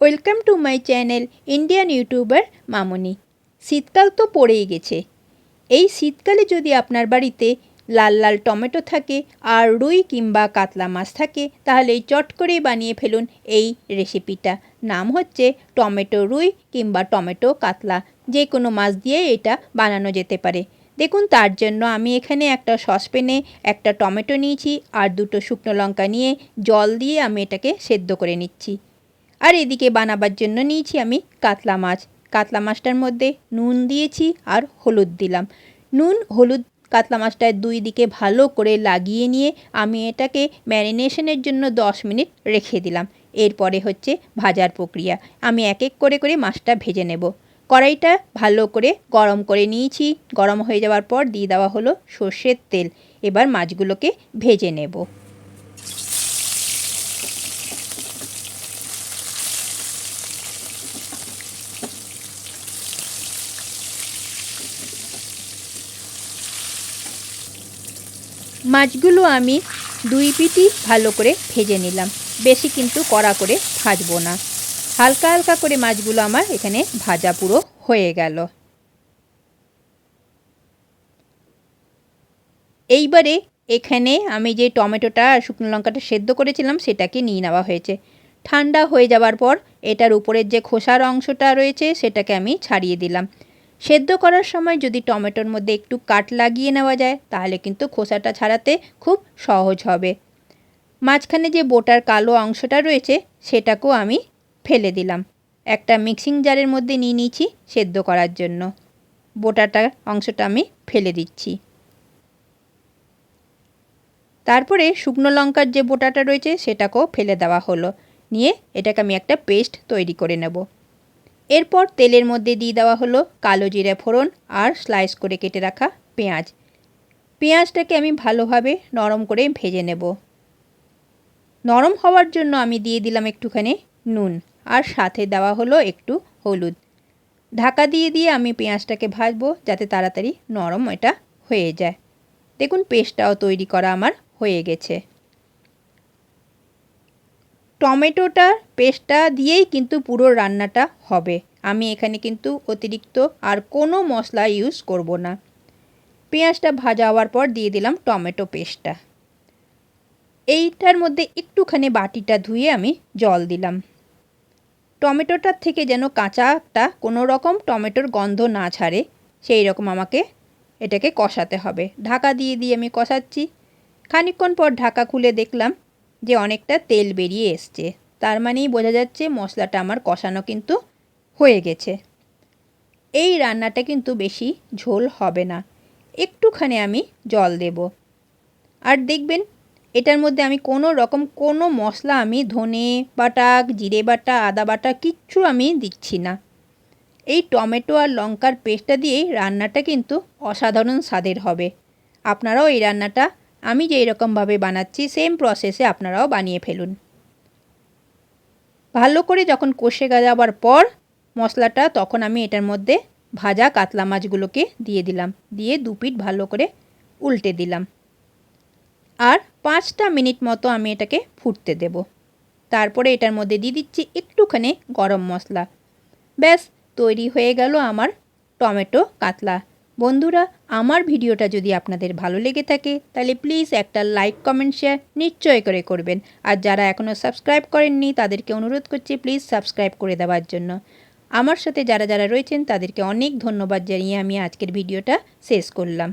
Welcome to my channel Indian YouTuber Mamoni শীতকাল তো পড়েই গেছে। এই শীতকালে যদি আপনার বাড়িতে লাল লাল টমেটো থাকে আর রুই কিংবা কাতলা মাছ থাকে, তাহলে চট করেই বানিয়ে ফেলুন এই রেসিপিটা। নাম হচ্ছে টমেটো রুই কিংবা টমেটো কাতলা। যে কোনো মাছ দিয়ে এটা বানানো যেতে পারে। দেখুন, তার জন্য আমি এখানে একটা সসপ্যানে একটা টমেটো নিয়েছি আর দুটো শুকনো লঙ্কা নিয়ে জল দিয়ে আমি এটাকে সেদ্ধ করে নিচ্ছি। আর এদিকে বানাবার জন্য নিয়েছি আমি কাতলা মাছ। কাতলা মাছটার মধ্যে নুন দিয়েছি আর হলুদ দিলাম। নুন, হলুদ, কাতলা মাছটার দুই দিকে ভালো করে লাগিয়ে নিয়ে আমি এটাকে ম্যারিনেশনের জন্য দশ মিনিট রেখে দিলাম। এরপরে হচ্ছে ভাজার প্রক্রিয়া। আমি এক এক করে করে মাছটা ভেজে নেব। কড়াইটা ভালো করে গরম করে নিয়েছি। গরম হয়ে যাওয়ার পর দিয়ে দেওয়া হলো সর্ষের তেল। এবার মাছগুলোকে ভেজে নেব। মাছগুলো আমি দুই পিটি ভালো করে ভেজে নিলাম। বেশি কিন্তু কড়া করে ভাজবো না। হালকা হালকা করে মাছগুলো আমার এখানে ভাজা পুরো হয়ে গেল। এইবারে এখানে আমি যে টমেটোটা আর শুকনো লঙ্কাটা সেদ্ধ করেছিলাম, সেটাকে নিয়ে নেওয়া হয়েছে। ঠান্ডা হয়ে যাওয়ার পর এটার উপরের যে খোসার অংশটা রয়েছে, সেটাকে আমি ছাড়িয়ে দিলাম। সেদ্ধ করার সময় যদি টমেটোর মধ্যে একটু কাট লাগিয়ে নেওয়া যায়, তাহলে কিন্তু খোসাটা ছাড়াতে খুব সহজ হবে। মাঝখানে যে বোটার কালো অংশটা রয়েছে, সেটাকেও আমি ফেলে দিলাম। একটা মিক্সিং জারের মধ্যে নিয়ে নিয়েছি সেদ্ধ করার জন্য। বোটাটার অংশটা আমি ফেলে দিচ্ছি। তারপরে শুকনো লঙ্কার যে বোটাটা রয়েছে, সেটাকেও ফেলে দেওয়া হলো। নিয়ে এটাকে আমি একটা পেস্ট তৈরি করে নেব। এরপর তেলের মধ্যে দিয়ে দেওয়া হলো কালো জিরে ফোড়ন আর স্লাইস করে কেটে রাখা পেঁয়াজ। পেঁয়াজটাকে আমি ভালোভাবে নরম করে ভেজে নেব। নরম হওয়ার জন্য আমি দিয়ে দিলাম একটুখানি নুন আর সাথে দেওয়া হলো একটু হলুদ। ঢাকা দিয়ে দিয়ে আমি পেঁয়াজটাকে ভাজবো যাতে তাড়াতাড়ি নরম এটা হয়ে যায়। দেখুন, পেস্টটাও তৈরি করা আমার হয়ে গেছে। টমেটোটা পেস্টটা দিয়েই কিন্তু পুরো রান্নাটা হবে। আমি এখানে কিন্তু অতিরিক্ত আর কোনো মশলা ইউজ করব না। পেঁয়াজটা ভাজা হওয়ার পর দিয়ে দিলাম টমেটো পেস্টটা। এইটার মধ্যে একটুখানি বাটিটা ধুয়ে আমি জল দিলাম। টমেটোটার থেকে যেন কাঁচাটা কোনো রকম টমেটোর গন্ধ না ছাড়ে, সেই রকম আমাকে এটাকে কষাতে হবে। ঢাকা দিয়ে দিয়ে আমি কষাচ্ছি। খানিকক্ষণ পর ঢাকা খুলে দেখলাম যে অনেকটা তেল বেরিয়ে এসছে। তার মানেই বোঝা যাচ্ছে মশলাটা আমার কষানো কিন্তু হয়ে গেছে। এই রান্নাটা কিন্তু বেশি ঝোল হবে না। একটুখানি আমি জল দেব। আর দেখবেন, এটার মধ্যে আমি কোনো রকম কোনো মশলা আমি ধনে বাটা, জিরে বাটা, আদা বাটা কিচ্ছু আমি দিচ্ছি না। এই টমেটো আর লঙ্কার পেস্টটা দিয়েই রান্নাটা কিন্তু অসাধারণ স্বাদের হবে। আপনারাও এই রান্নাটা আমি যেই রকমভাবে বানাচ্ছি সেম প্রসেসে আপনারাও বানিয়ে ফেলুন। ভালো করে যখন কষে যাওয়ার পর মশলাটা, তখন আমি এটার মধ্যে ভাজা কাতলা মাছগুলোকে দিয়ে দিলাম। দিয়ে দু পিঠ ভালো করে উল্টে দিলাম। আর পাঁচটা মিনিট মতো আমি এটাকে ফুটতে দেব। তারপরে এটার মধ্যে দিয়ে দিচ্ছি একটুখানি গরম মশলা। ব্যাস, তৈরি হয়ে গেল আমার টমেটো কাতলা। বন্ধুরা, আমার ভিডিওটা যদি আপনাদের ভালো লেগে থাকে, তাহলে প্লিজ একটা লাইক কমেন্ট শেয়ার নিশ্চয় করে করবেন। আর যারা এখনও সাবস্ক্রাইব করেননি, তাদেরকে অনুরোধ করছি প্লিজ সাবস্ক্রাইব করে দেওয়ার জন্য। আমার সাথে যারা যারা রয়েছেন, তাদেরকে অনেক ধন্যবাদ জানিয়ে আমি আজকের ভিডিওটা শেষ করলাম।